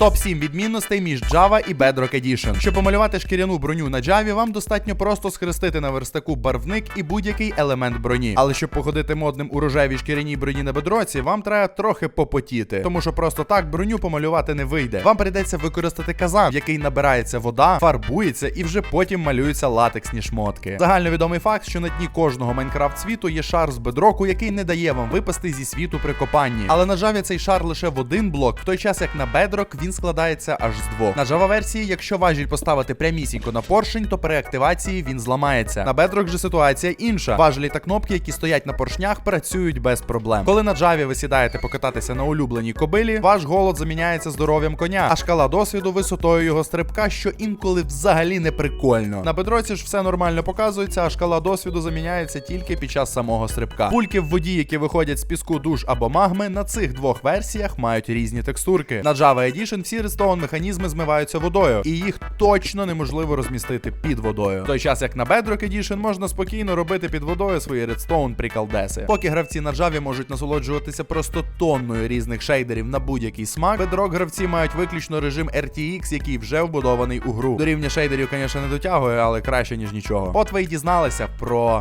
Топ 7 відмінностей між Java і Bedrock Edition. Щоб помалювати шкіряну броню на Java, вам достатньо просто схрестити на верстаку барвник і будь-який елемент броні. Але щоб походити модним у рожевій шкіряній броні на бедроці, вам треба трохи попотіти, тому що просто так броню помалювати не вийде. Вам прийдеться використати казан, в який набирається вода, фарбується і вже потім малюються латексні шмотки. Загальновідомий факт, що на дні кожного Майнкрафт світу є шар з бедроку, який не дає вам випасти зі світу при копанні. Але на Java цей шар лише в один блок, в той час як на Bedrock він складається аж з двох. На Java версії, якщо важіль поставити прямісінько на поршень, то при активації він зламається. На Bedrock же ситуація інша. Важелі та кнопки, які стоять на поршнях, працюють без проблем. Коли на Java ви сідаєте покататися на улюбленій кобилі, ваш голод заміняється здоров'ям коня, а шкала досвіду висотою його стрибка, що інколи взагалі не прикольно. На бедроці ж все нормально показується, а шкала досвіду заміняється тільки під час самого стрибка. Пульки в воді, які виходять з піску душ або магми, на цих двох версіях мають різні текстурки. На Java Edition всі редстоун механізми змиваються водою, і їх точно неможливо розмістити під водою. В той час як на Bedrock Edition можна спокійно робити під водою свої редстоун прикалдеси. Поки гравці на Java можуть насолоджуватися просто тонною різних шейдерів на будь-який смак, Bedrock гравці мають виключно режим RTX, який вже вбудований у гру. До рівня шейдерів, звісно, не дотягує, але краще ніж нічого. От ви й дізналися про